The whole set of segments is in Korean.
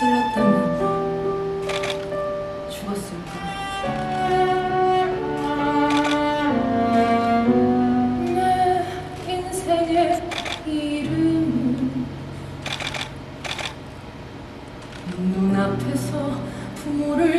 찔렀다면 죽었을까? 네 눈앞에서 부모를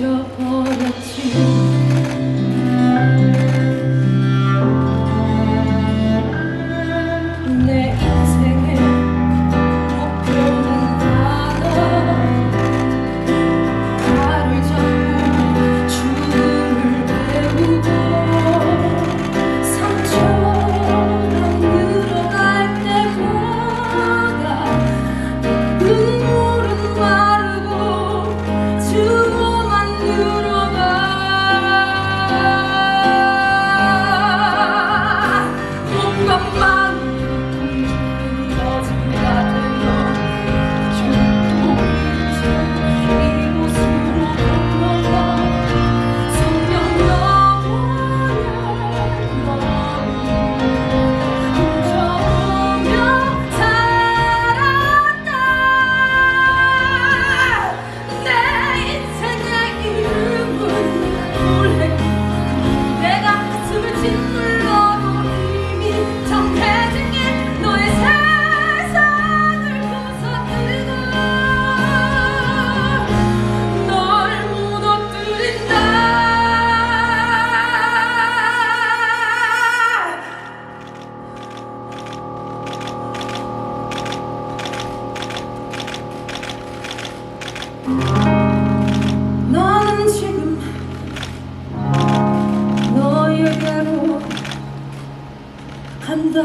що поряд 나는 지금 너에게로 간다